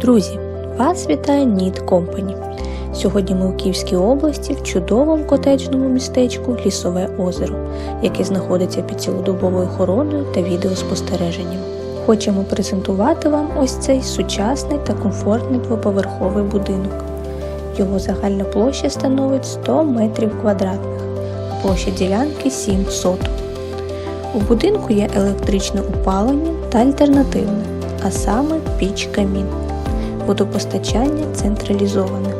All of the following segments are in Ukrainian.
Друзі, вас вітає Need Company. Сьогодні ми у Київській області в чудовому котеджному містечку Лісове озеро, яке знаходиться під цілодобовою охороною та відеоспостереженням. Хочемо презентувати вам ось цей сучасний та комфортний двоповерховий будинок. Його загальна площа становить 100 метрів квадратних, площа ділянки 7 соток. У будинку є електричне опалення та альтернативне, а саме піч камін. Водопостачання централізоване.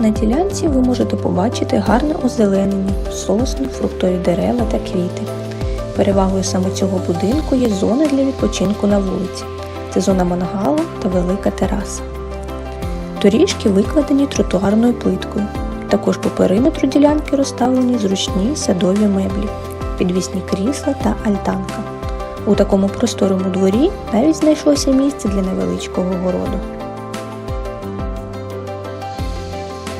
На ділянці ви можете побачити гарне озеленення, сосни, фруктові дерева та квіти. Перевагою саме цього будинку є зона для відпочинку на вулиці. Це зона мангалу та велика тераса. Доріжки викладені тротуарною плиткою. Також по периметру ділянки розставлені зручні садові меблі, підвісні крісла та альтанка. У такому просторому дворі навіть знайшлося місце для невеличкого городу.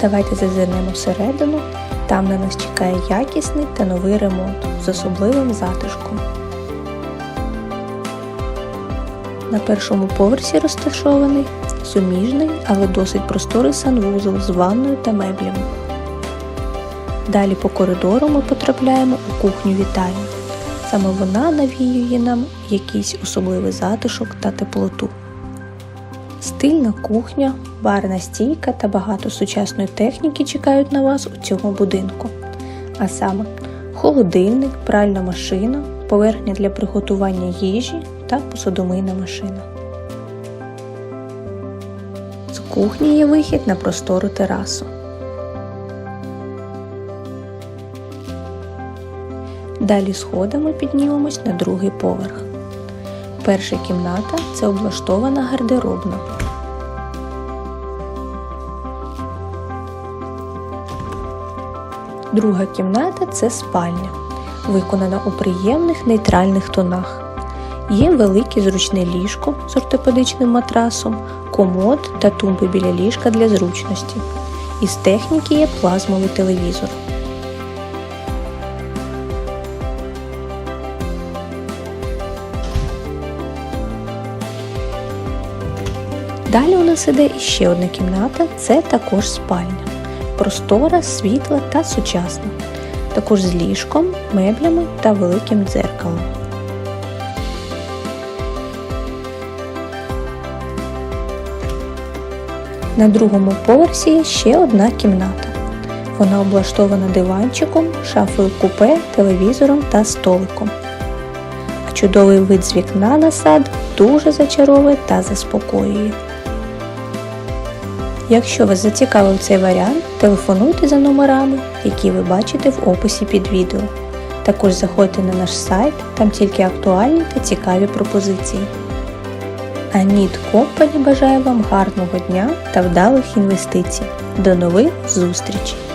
Давайте зазирнемо всередину. Там на нас чекає якісний та новий ремонт з особливим затишком. На першому поверсі розташований суміжний, але досить просторий санвузол з ванною та меблями. Далі по коридору ми потрапляємо у кухню вітальню. Саме вона навіює нам якийсь особливий затишок та теплоту. Стильна кухня, барна стійка та багато сучасної техніки чекають на вас у цьому будинку. А саме холодильник, пральна машина, поверхня для приготування їжі та посудомийна машина. З кухні є вихід на простору терасу. Далі сходами піднімемось на другий поверх. Перша кімната це облаштована гардеробна. Друга кімната це спальня, виконана у приємних нейтральних тонах. Є велике зручне ліжко з ортопедичним матрасом, комод та тумби біля ліжка для зручності. Із техніки є плазмовий телевізор. Далі у нас іде іще одна кімната, це також спальня. Простора, світла та сучасна. Також з ліжком, меблями та великим дзеркалом. На другому поверсі є ще одна кімната. Вона облаштована диванчиком, шафою купе, телевізором та столиком. А чудовий вид з вікна на сад дуже зачаровує та заспокоює. Якщо вас зацікавив цей варіант, телефонуйте за номерами, які ви бачите в описі під відео. Також заходьте на наш сайт, там тільки актуальні та цікаві пропозиції. А Компані бажає вам гарного дня та вдалих інвестицій. До нових зустрічей!